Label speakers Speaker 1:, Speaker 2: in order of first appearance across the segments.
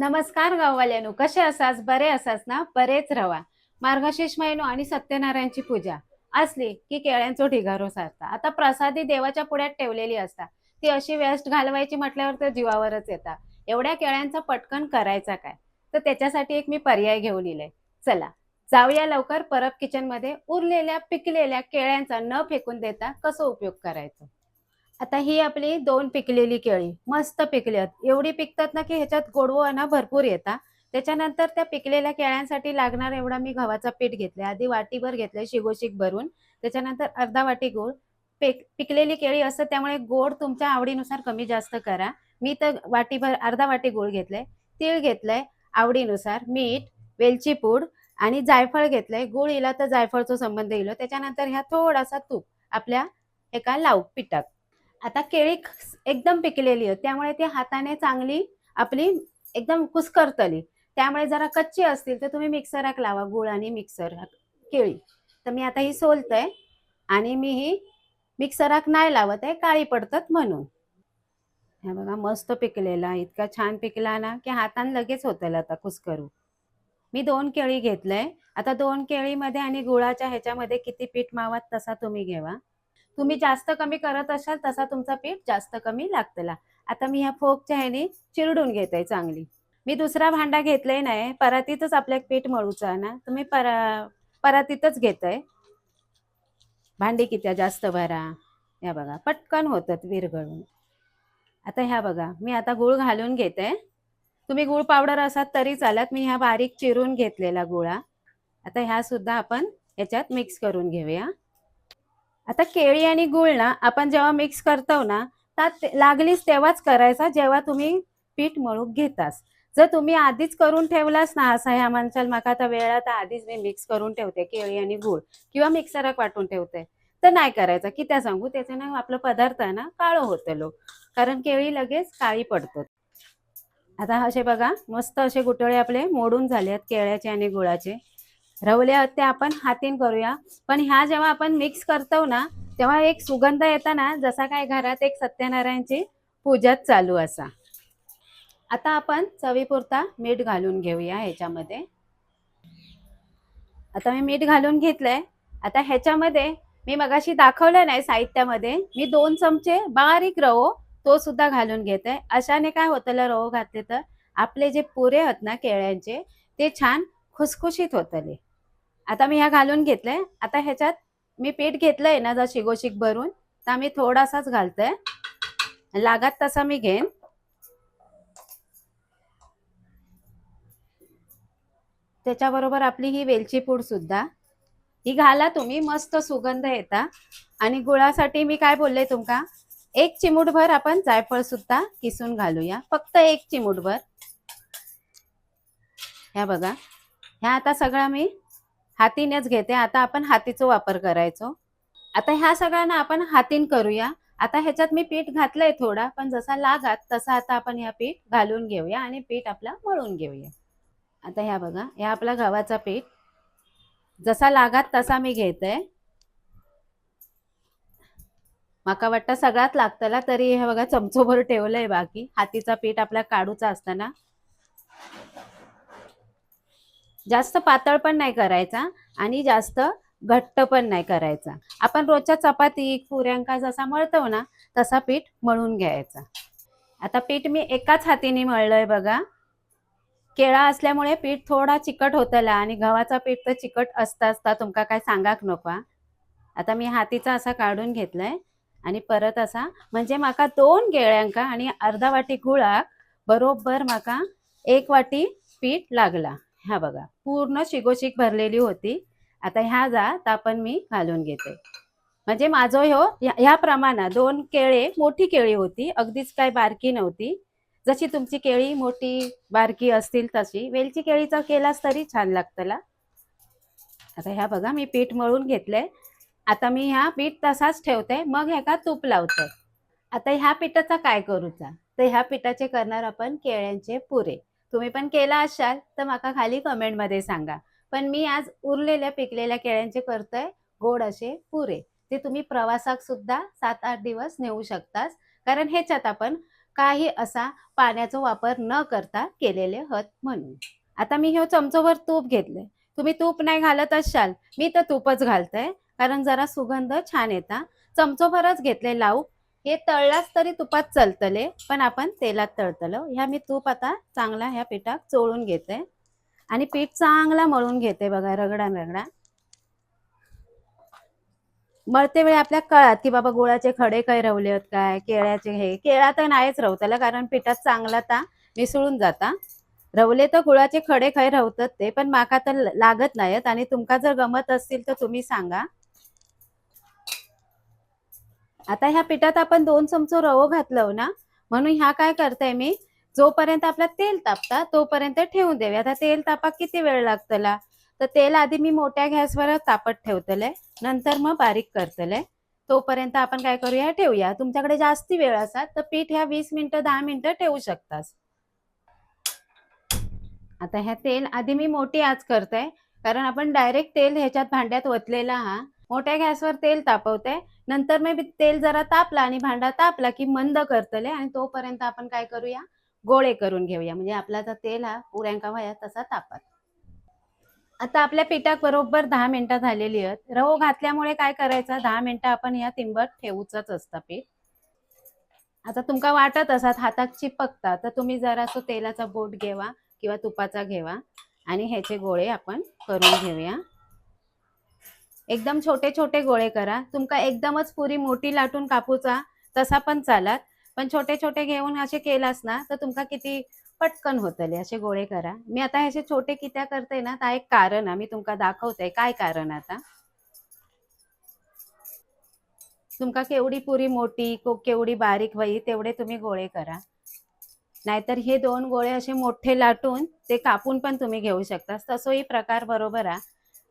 Speaker 1: नमस्कार गाववाल्यानो कसे असाच बरे असाच ना? बरेच रवा. मार्गशीर्ष महिनो आणि सत्यनारायणची पूजा. असली की केळ्यांचो ढिगारो सारता. आता प्रसादी देवाच्या पुढ्यात ठेवलेली असता. ती अशी वेस्ट घालवायची म्हटल्यावर तर जीवावरच येतात एवढ्या केळ्यांचा पटकन करायचा काय? तर त्याच्यासाठी एक मी पर्याय घेऊन इले. चला जाऊया लवकर परब किचनमध्ये उरलेल्या पिकलेल्या केळ्यांचा न फेकून देता कसं उपयोग करायचा? आता ही आपली दोन पिकलेली केळी मस्त पिकली आहेत एवढी पिकतात ना की ह्याच्यात गोडवा भरपूर येतात त्याच्यानंतर त्या पिकलेल्या केळ्यांसाठी लागणार एवढा मी गव्हाचा पीठ घेतले आधी वाटीभर घेतले शिगोशिक भरून. त्याच्यानंतर अर्धा वाटी गोड पिक पिकलेली केळी असं त्यामुळे गोड तुमच्या आवडीनुसार कमी जास्त करा. मी तर वाटीभर अर्धा वाटी गोड घेतलंय. तीळ घेतलंय आवडीनुसार. मीठ वेलची पूड आणि जायफळ घेतलंय. गुळ इला तर जायफळचा संबंध येईल. त्याच्यानंतर ह्या थोडासा तूप आपल्या एका लावू पिठात. आता केळी एकदम पिकलेली आहे त्यामुळे ती हाताने चांगली आपली एकदम कुस्करतली. त्यामुळे जरा कच्ची असतील तर तुम्ही मिक्सराक लावा गुळ आणि मिक्सर केळी. तर मी आता ही सोलतय आणि मी ही मिक्सराक नाही लावत आहे काळी पडतात म्हणून. हे बघा मस्त पिकलेला इतका छान पिकला ना की हातान लगेच होतं आता कुस्करू. मी दोन केळी घेतलंय. आता दोन केळीमध्ये आणि गुळाच्या ह्याच्यामध्ये किती पीठ मावात तसा तुम्ही घेवा. तुम्ही जास्त कमी करत असाल तसा तुमचा पीठ जास्त कमी लागतला. आता मी ह्या फोकच्या ह्याने चिरडून घेते चांगली. मी दुसरा भांडा घेतलाय नाही परातीतच आपल्या पीठ मळूचं आहे ना तुम्ही परा परातीतच घेतय. भांडी किती जास्त भरा. या बघा पटकन होतात विरघळून. आता ह्या बघा मी आता गुळ घालून घेते. तुम्ही गुळ पावडर असाल तरी चालत मी ह्या बारीक चिरून घेतलेला गुळा. आता ह्या सुद्धा आपण ह्याच्यात मिक्स करून घेऊया. आता केळी आणि गुळ ना आपण जेव्हा मिक्स करतो ना त्यात लागलीच तेव्हाच करायचा जेव्हा तुम्ही पीठ मळून घेतास. जर तुम्ही आधीच करून ठेवलास ना असं ह्या माणसाला माका आता वेळ आता आधीच मी मिक्स करून ठेवते केळी आणि गुळ किंवा मिक्सरात वाटून ठेवते. तर नाही करायचं की त्या सांगू त्याच्यानं आपलं पदार्थ आहे ना काळं होतं लो कारण केळी लगेच काळी पडतो आता असे बघा मस्त असे गुटळे आपले मोडून झाले आहेत केळ्याचे आणि गुळाचे. रवल्या त्या आपण हातीन करूया. पण ह्या जेव्हा आपण मिक्स करतो ना तेव्हा एक सुगंध येताना जसा काय घरात एक सत्यनारायणची पूजाच चालू असा. आता आपण चवीपुरता मीठ घालून घेऊया ह्याच्यामध्ये. आता मी मीठ घालून घेतलंय. आता ह्याच्यामध्ये मी मगाशी दाखवलं नाही साहित्यामध्ये. मी दोन चमचे बारीक रवो तो सुद्धा घालून घेते. अशाने काय होतं रवो घातले तर आपले जे पुरे आहेत ना केळ्यांचे ते छान खुसखुशीत होतले. आता मी ह्या घालून घेतलंय. आता ह्याच्यात मी पीठ घेतलंय ना जर शिगोशिक भरून तर मी थोडासाच घालते लागत तसा मी घेईन. त्याच्याबरोबर आपली ही वेलची पूड सुद्धा. ही घाला तुम्ही मस्त सुगंध येता. आणि गुळासाठी मी काय बोलले तुमका? एक चिमूटभर आपण जायफळ सुद्धा किसून घालूया. फक्त एक चिमूटभर. ह्या बघा. ह्या आता सगळा मी हातीनेच घेते. आता आपण हातीचा वापर करायचो. आता ह्या सगळ्यांना आपण हातीन करूया. आता ह्याच्यात मी पीठ घातलंय थोडा पण जसा लागात तसा आता आपण ह्या पीठ घालून घेऊया आणि पीठ आपला मळून घेऊया. आता ह्या बघा ह्या आपला गव्हाचा पीठ. जसा लागात तसा मी घेते. माका वाटतं सगळ्यात लागतला तरी हे बघा चमचोभर ठेवलंय बाकी. हातीचा पीठ आपल्या काढूचा असताना. जास्त पातळ पण नाही करायचा आणि जास्त घट्ट पण नाही करायचा. आपण रोजच्या चपाती पुऱ्यांका जसा मळतो ना तसा पीठ मळून घ्यायचा. आता पीठ मी एकाच हातीने मळलंय बघा. केळा असल्यामुळे पीठ थोडा चिकट होतला आणि गव्हाचा पीठ तर चिकट असता असता तुमका काय सांगाक नको आता मी हातीचा असा काढून घेतलाय आणि परत असा म्हणजे माका दोन केळ्यांका आणि अर्धा वाटी गुळाक बरोबर माका एक वाटी पीठ लागला. ह्या बघा पूर्ण शिगोशिक भरलेली होती. आता ह्या जा तापण मी घालून घेते. म्हणजे माझं हो ह्या ह्या प्रमाणात दोन केळे मोठी केळी होती. अगदीच काय बारकी नव्हती. जशी तुमची केळी मोठी बारकी असतील तशी. वेलची केळीचा केलास तरी छान लागतला आता ह्या बघा मी पीठ मळून घेतलंय. आता मी ह्या पीठ तसाच ठेवते. मग ह्याका तूप लावते. आता ह्या पिठाचा काय करूचा? तर ह्या पिठाचे करणार आपण केळ्यांचे पुरे. तुम्ही पण केला असाल तर माका खाली कमेंटमध्ये सांगा. पण मी आज उरलेल्या पिकलेल्या केळ्यांचे करतोय गोड असे पुरे ते तुम्ही प्रवासात सुद्धा सात आठ दिवस नेऊ शकतास. कारण ह्याच्यात आपण काही असा पाण्याचा वापर न करता केलेले हत म्हणून. आता मी हे चमचोभर तूप घेतले तुम्ही तूप नाही घालत असाल मी तर तूपच घालते कारण जरा सुगंध छान येता. चमचोभरच घेतले लावू हे तळलाच तरी तुपात चलतले पण आपण तेलात तळतलं. ह्या मी तूप आता चांगला ह्या पिठात चोळून घेते. आणि पीठ चांगला मळून घेते बघा रगडा रगडा मळते वेळी आपल्या कळात की बाबा गुळाचे खडे काय रवले आहेत काय केळ्याचे हे केळा तर नाहीच रवताला कारण पिठात चांगला ता मिसळून जाता. रवले तर गुळाचे खडे खाय रवतात ते पण माका तर लागत नाहीत. आणि तुमका जर गमत असतील तर तुम्ही सांगा. आता ह्या पिठात आपण दोन चमचो रवो घातलं हो ना? म्हणून ह्या काय करते मी? जोपर्यंत आपला तेल तापता तोपर्यंत ठेवून देऊया. आता तेल तापाक किती वेळ लागतला तर तेल आधी मी मोठ्या गॅसवर तापत ठेवतले. नंतर मग बारीक करतले. तोपर्यंत आपण काय करूया? ठेवूया. तुमच्याकडे जास्ती वेळ असा तर पीठ ह्या वीस मिनिटं दहा मिनिटं ठेवू शकतास. आता ह्या तेल आधी मी मोठी आच करते कारण आपण डायरेक्ट तेल ह्याच्यात भांड्यात ओतलेला हा. मोठ्या गॅसवर तेल तापवते. नंतर मी तेल जरा तापला आणि भांडा तापला की मंद करतले आणि तोपर्यंत आपण काय करूया? गोळे करून घेऊया. म्हणजे आपला जर तेल हा पुऱ्यांका व्हाया तसा तापत. आता आपल्या पिठात बरोबर दहा मिनिटं झालेली आहेत. रवो घातल्यामुळे काय करायचं? दहा मिनिटं आपण या तिंबट ठेवूच असतं पीठ. आता तुमका वाटत असत हातात चिपकता तर तुम्ही जरा तेलाचा बोट घेवा किंवा तुपाचा घेवा आणि ह्याचे गोळे आपण करून घेऊया. एकदम छोटे छोटे गोळे करा. तुमका एकदमच पुरी मोठी लाटून कापूचा तसा पण चालत. पण छोटे छोटे घेऊन असे केलास ना तर तुमका किती पटकन होतले. असे गोळे करा. मी आता असे छोटे कित्या करते ना तर एक कारण आहे. मी तुमका दाखवते. काय कारण आता? तुमका केवढी पुरी मोठी केवढी बारीक होई तेवढे तुम्ही गोळे करा. नाहीतर हे दोन गोळे असे मोठे लाटून ते कापून पण तुम्ही घेऊ शकता तसोही प्रकार बरोबर आहे.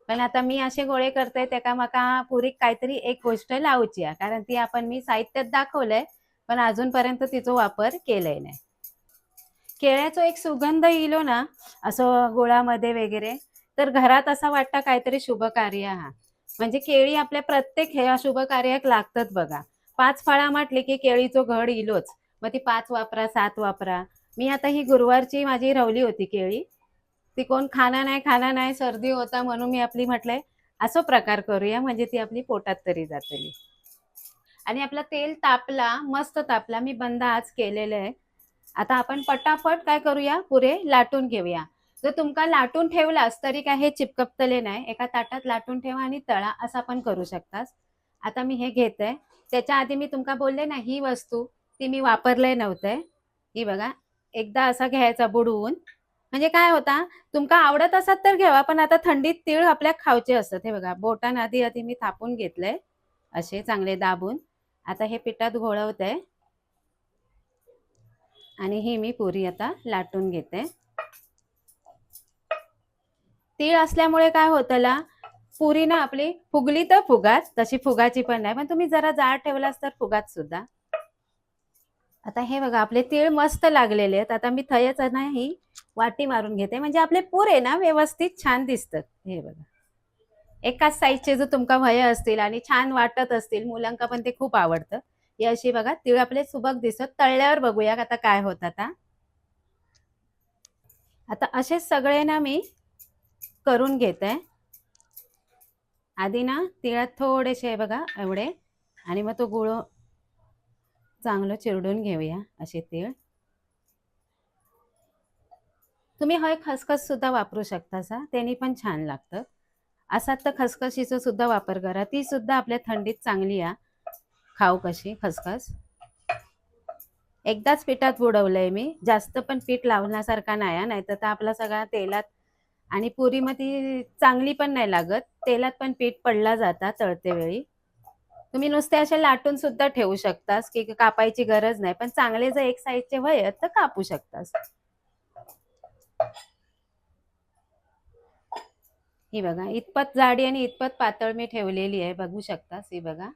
Speaker 1: पण आता मी असे गोळे करते त्याका माका पुरी काहीतरी एक गोष्ट लावची आहे. कारण ती आपण मी साहित्यात दाखवलंय पण अजूनपर्यंत तिचा वापर केलाय नाही. केळ्याचा एक सुगंध इलो ना असं गोळामध्ये वगैरे तर घरात असा वाटतं काहीतरी शुभ कार्य हा म्हणजे केळी आपल्या प्रत्येक ह्या शुभ कार्याक लागतात बघा. पाच फळा म्हटली की केळीचो घड इलोच. मग ती पाच वापरा सात वापरा. मी आता ही गुरुवारची माझी रवली होती केळी. ती कोण खाना नाही खाना नाही सर्दी होता म्हणून मी आपली म्हटलंय असं प्रकार करूया म्हणजे ती आपली पोटात तरी जातली. आणि आपला तेल तापला मस्त तापला मी बंद आज केलेलं आहे. आता आपण पटापट काय करूया? पुरे लाटून घेऊया. जर तुमका लाटून ठेवलास तरी काय हे चिपकपतले नाही. एका ताटात लाटून ठेवा आणि तळा असं पण करू शकतास. आता मी हे घेते त्याच्या आधी मी तुमका बोलले ना ही वस्तू ती मी वापरले नव्हते. ही बघा एकदा असा घ्यायचा बुडवून. म्हणजे काय होता तुमका आवडत असत तर घेवा पण आता थंडीत तीळ आपल्या खावचे असतात हे बघा बोटान आधी आधी मी थापून घेतलंय असे चांगले दाबून. आता हे पिठात घोळवते. आणि ही मी पुरी आता लाटून घेते. तीळ असल्यामुळे काय होतला पुरी ना आपली फुगली तर फुगात तशी फुगाची पण नाही पण तुम्ही जरा जाड ठेवलास तर फुगात सुद्धा. आता हे बघा आपले तीळ मस्त लागलेले आहेत. आता मी थयच नाही वाटी मारून घेते. म्हणजे आपले पुरे ना व्यवस्थित छान दिसतात. हे बघा. एकाच साईजचे जर तुमका भय असतील आणि छान वाटत असतील मुलांका पण ते खूप आवडतं. ही अशी बघा तिळ आपले सुबक दिसत. तळल्यावर बघूया आता काय होत आता. आता असे सगळे ना मी करून घेते. आधी ना तिळात थोडेसे बघा एवढे. आणि मग तो गुळ चांगलं चिरडून घेऊया असे तीळ. तुम्ही हय खसखस सुद्धा वापरू शकता सा त्यांनी पण छान लागतं. असात तर खसखशीचा सुद्धा वापर करा. ती सुद्धा आपल्या थंडीत चांगली आहे खाऊ कशी खसखस? एकदाच पिठात बुडवलंय मी. जास्त पण पीठ लावण्यासारखा नाही नाही तर आपला सगळा तेलात आणि पुरी मग ती चांगली पण नाही लागत. तेलात पण पीठ पडला जाता तळते वेळी. तुम्ही नुसते असे लाटून सुद्धा ठेवू शकतास की कापायची गरज नाही. पण चांगले जर एक साईजचे वयत तर कापू शकतास. ही बघा इतपत जाडी आणि इतपत पातळ मी ठेवलेली आहे बघू शकतास ही बघा.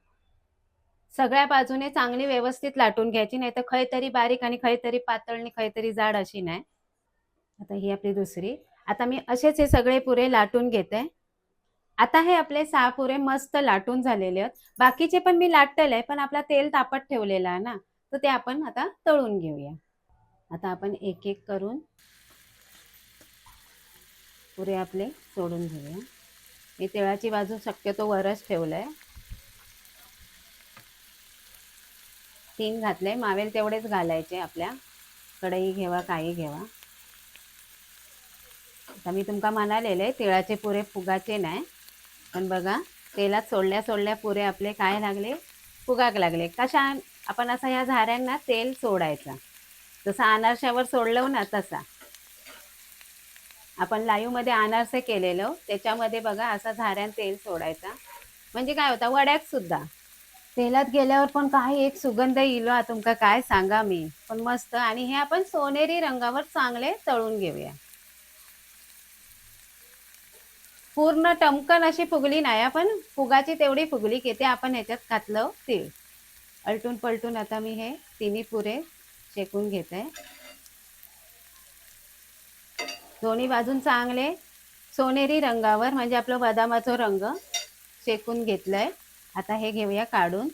Speaker 1: सगळ्या बाजूने चांगली व्यवस्थित लाटून घ्यायची नाही तर खय तरी बारीक आणि खय तरी पातळ आणि खय तरी जाड अशी नाही. आता ही आपली दुसरी. आता मी असेच हे सगळे पुरे लाटून घेते. आता हे आपले सहा पुरे मस्त लाटून झालेले आहेत. बाकीचे पण मी लाटलेले पण आपला तेल तापत ठेवलेला आहे ना तर ते आपण आता तळून घेऊया. आता आपण एक एक करून पुरे आपले सोडून घेऊया. मी तिळाची बाजू शक्यतो वरच ठेवलंय. तीन घातले मावेल तेवढेच घालायचे आपल्या. कढई घेवा काही घेवा. आता मी तुमका म्हणालेले तिळाचे पुरे फुगाचे नाही पण बघा तेलात सोडल्या सोडल्या पुरे आपले काय लागले? फुगाक लागले. कशा आपण असा ह्या झाऱ्यांना तेल सोडायचं. जसं अनारशावर सोडलं ना तसा. आपण लाईव्हमध्ये अनारसे केलेलो. त्याच्यामध्ये बघा असा झाऱ्यान तेल सोडायचा. म्हणजे काय होता वड्यात सुद्धा. तेलात गेल्यावर पण काही एक सुगंध येईल हो, तुमका काय सांगा मी. पण मस्त. आणि हे आपण सोनेरी रंगावर चांगले तळून घेऊया. पूर्ण टमकन अशी फुगली नाही आपण पण फुगाची तेवढी फुगली की ते आपण ह्याच्यात घातलं तीळ. अलटून पलटून आता मी हे तिन्ही पुरे शेकून घेते. दोन्ही बाजून चांगले सोनेरी रंगावर म्हणजे आपलं बदामाचा रंग शेकून घेतलाय. आता हे घेऊया काढून.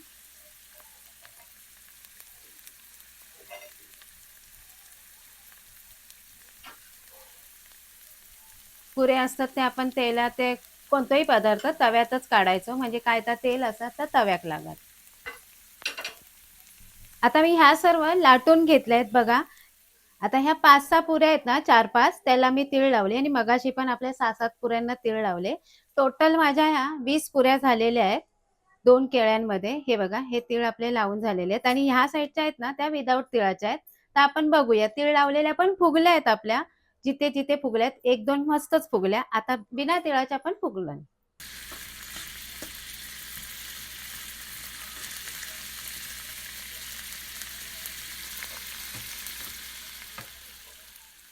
Speaker 1: पुरे असतात ते आपण तेलात ते कोणताही पदार्थ तव्यातच काढायचो म्हणजे काय तर तेल असतात तर तव्याक लागत आता मी ह्या सर्व लाटून घेतल्या आहेत बघा. आता ह्या पाच सहा पुऱ्या आहेत ना चार पाच त्याला मी तीळ लावले आणि मगाशी पण आपल्या सहा सात पुऱ्यांना तीळ लावले. टोटल माझ्या ह्या वीस पुऱ्या झालेल्या आहेत दोन केळ्यांमध्ये. हे बघा हे तीळ आपले लावून झालेले आहेत. आणि ह्या साईडच्या आहेत ना त्या विदाऊट तिळाच्या आहेत. तर आपण बघूया तीळ लावलेल्या पण फुगल्या आहेत आपल्या. जिथे जिथे फुगल्यात एक दोन मस्तच फुगल्या. आता बिना तिळाच्या पण फुगलं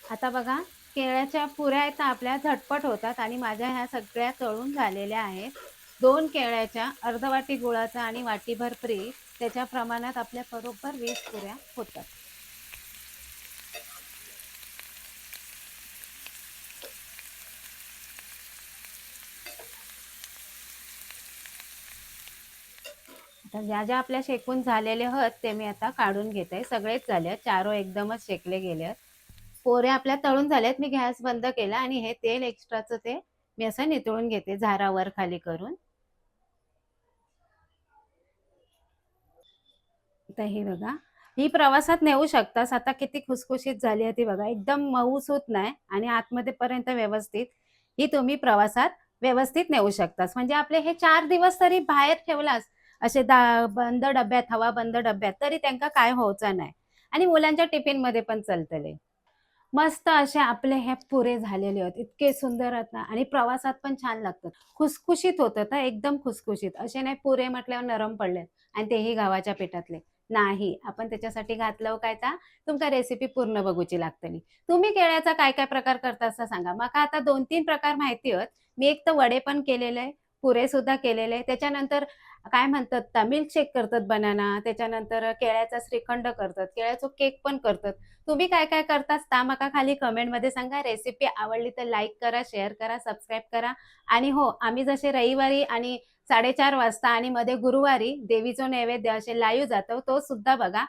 Speaker 1: आता बघा केळ्याच्या पुऱ्या आहेत आपल्या झटपट होतात आणि माझ्या ह्या सगळ्या तळून झालेल्या आहेत. दोन केळ्याच्या अर्ध वाटी गुळाचा आणि वाटीभर प्री त्याच्या प्रमाणात आपल्या बरोबर वीस पुऱ्या होतात. आता ज्या ज्या आपल्या शेकून झालेले आहेत ते मी आता काढून घेते. सगळेच झाले चारो एकदमच शेकले गेले आहेत पोरे आपल्या तळून झाल्यात मी गॅस बंद केला आणि हे तेल एक्स्ट्राचं ते मी असं नितळून घेते झारावर खाली करून. आता बघा ही प्रवासात नेऊ शकतास. आता किती खुसखुशीत झाली आहे ती बघा. एकदम मऊस होत नाही आणि आतमध्ये पर्यंत व्यवस्थित ही तुम्ही प्रवासात व्यवस्थित नेऊ शकतास. म्हणजे आपले हे चार दिवस तरी बाहेर ठेवलास असे दा बंद डब्यात हवा बंद डब्यात तरी त्यांना काय व्हायचं नाही. आणि मुलांच्या टिफिनमध्ये पण चालतले मस्त असे आपले हे पुरे झालेले आहेत इतके सुंदर आहेत ना. आणि प्रवासात पण छान लागतात. खुसखुशीत होतं तर एकदम खुसखुशीत. असे नाही पुरे म्हटल्यावर नरम पडले आणि तेही गव्हाच्या पेटातले. नाही आपण त्याच्यासाठी घातलं हो काय तर तुमका रेसिपी पूर्ण बघूची लागतली तुम्ही केळ्याचा काय काय प्रकार करता असं सांगा. मग आता दोन तीन प्रकार माहिती आहेत मी एक तर वडे पण केलेले. आहे पुरे सुद्धा केलेले त्याच्यानंतर काय म्हणतात तमिल शेक करतात बनाना त्याच्यानंतर केळ्याचा श्रीखंड करतात केळ्याचं केक पण करतात. तुम्ही काय काय करतास ता माका खाली कमेंटमध्ये सांगा. रेसिपी आवडली तर लाईक करा शेअर करा सबस्क्राईब करा. आणि हो आम्ही जसे रविवारी आणि साडेचार वाजता आणि मध्ये गुरुवारी देवीचं नैवेद्य असे लाईव्ह जातो तो सुद्धा बघा.